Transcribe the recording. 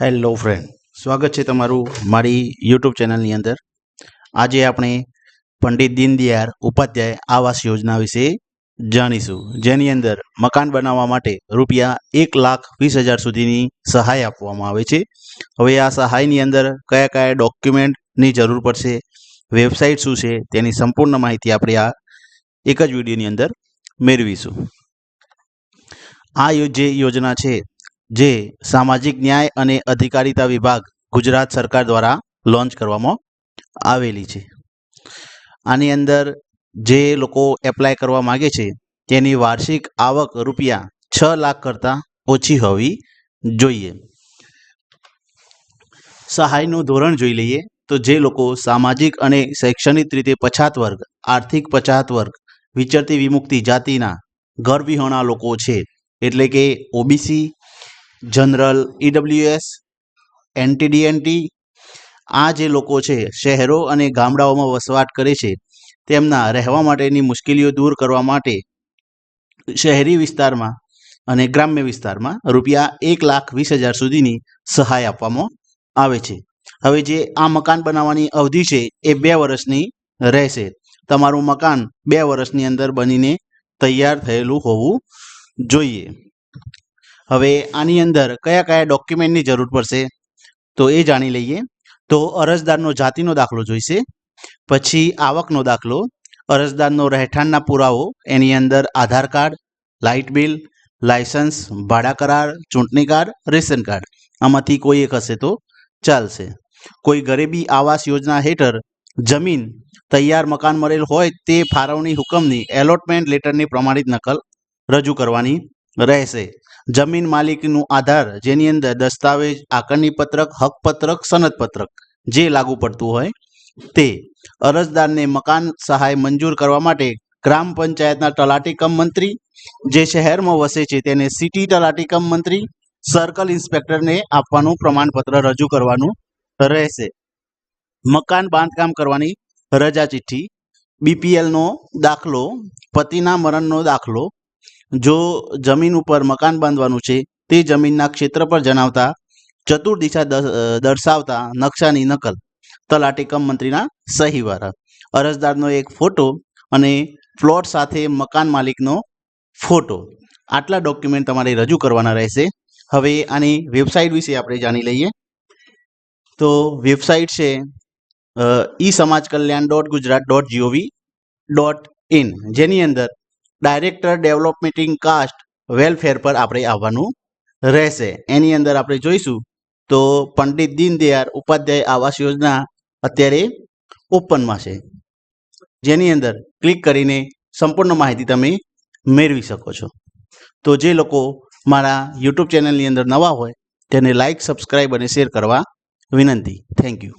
Hello friend સ્વાગત છે તમારું મારી યુટ્યુબ ચેનલની અંદર. આજે આપણે પંડિત દીનદયાળ ઉપાધ્યાય આવાસ યોજના વિશે જાણીશું. જેની અંદર મકાન બનાવવા માટે રૂપિયા એક લાખ વીસ હજાર સુધીની સહાય આપવામાં આવે છે. હવે આ સહાયની અંદર કયા કયા ડોક્યુમેન્ટની જરૂર પડશે, વેબસાઇટ શું છે, તેની સંપૂર્ણ માહિતી આપણે આ એક જ વિડીયોની અંદર મેળવીશું. આ જે યોજના છે જે સામાજિક ન્યાય અને અધિકારિતા વિભાગ ગુજરાત સરકાર દ્વારા લોન્ચ કરવામાં આવેલી છે. આની અંદર જે લોકો એપ્લાય કરવા માગે છે, તેની વાર્ષિક આવક રૂપિયા છ લાખ કરતાં ઓછી હોવી જોઈએ. સહાયનું ધોરણ જોઈ લઈએ તો જે લોકો સામાજિક અને શૈક્ષણિક રીતે પછાત વર્ગ, આર્થિક પછાત વર્ગ, વિચરતી વિમુક્તિ જાતિના ઘર લોકો છે, એટલે કે ઓબીસી જનરલ ઈડબ્લ્યુએસ એનટીડીએનટી આ જે લોકો છે, શહેરો અને ગામડાઓમાં વસવાટ કરે છે, તેમના રહેવા માટેની મુશ્કેલીઓ દૂર કરવા માટે શહેરી વિસ્તારમાં અને ગ્રામ્ય વિસ્તારમાં રૂપિયા એક લાખ વીસ હજાર સુધીની સહાય આપવામાં આવે છે. હવે જે આ મકાન બનાવવાની અવધિ છે, એ બે વર્ષની રહેશે. તમારું મકાન બે વર્ષની અંદર બનીને તૈયાર થયેલું હોવું જોઈએ. હવે આની અંદર કયા કયા ડોક્યુમેન્ટની જરૂર પડશે તો એ જાણી લઈએ. તો અરજદારનો જાતિનો દાખલો જોઈશે, પછી આવકનો દાખલો, અરજદારનો રહેઠાણના પુરાવો, એની અંદર Aadhaar card, light bill license ભાડા કરાર, ચૂંટણી કાર્ડ, રેશન કાર્ડ, આમાંથી કોઈ એક હશે તો ચાલશે. કોઈ ગરીબી આવાસ યોજના હેઠળ જમીન તૈયાર મકાન મળેલ હોય તે ફાળવણી હુકમની એલોટમેન્ટ લેટરની પ્રમાણિત નકલ રજૂ કરવાની રહેશે. જમીન માલિકનું આધાર જેની અંદર દસ્તાવેજ આકારણી પત્રક, હક પત્રક, સનદ પત્રક જે લાગુ પડતું હોય તે અરજદારને મકાન સહાય મંજૂર કરવા માટે ગ્રામ પંચાયતના તલાટી કમ મંત્રી, જે શહેરમાં વસે છે તેને સિટી તલાટી કમ મંત્રી, સર્કલ ઇન્સ્પેક્ટરને આપવાનું પ્રમાણપત્ર રજૂ કરવાનું રહેશે. મકાન બાંધકામ કરવાની રજા ચિઠ્ઠી બીપીએલનો દાખલો, પતિના મરણનો દાખલો જો જમીન ઉપર મકાન બાંધવાનું છે, તે જમીનના ક્ષેત્ર પર જણાવતા ચતુર્દિશા દર્શાવતા નકશાની નકલ. તલાટી કમ મંત્રીના સહીવાળા અરજદારનો એક ફોટો અને પ્લોટ સાથે મકાન માલિકનો ફોટો. આટલા ડોક્યુમેન્ટ તમારે રજૂ કરવાના રહેશે. હવે આની વેબસાઇટ વિશે આપણે જાણી લઈએ. તો વેબસાઇટ છે e Samaj Kalyan dot Gujarat dot GOV dot in. જેની અંદર ડાયરેક્ટર ડેવલપમેન્ટિંગ કાસ્ટ વેલફેર પર આપણે આવવાનું રહેશે. એની અંદર આપણે જોઈશું તો પંડિત દીનદયાળ ઉપાધ્યાય આવાસ યોજના અત્યારે ઓપનમાં છે. જેની અંદર ક્લિક કરીને સંપૂર્ણ માહિતી તમે મેળવી શકો છો. તો જે લોકો મારા યુટ્યુબ ચેનલની અંદર નવા હોય, તેને લાઇક સબસ્ક્રાઈબ અને શેર કરવા વિનંતી. Thank you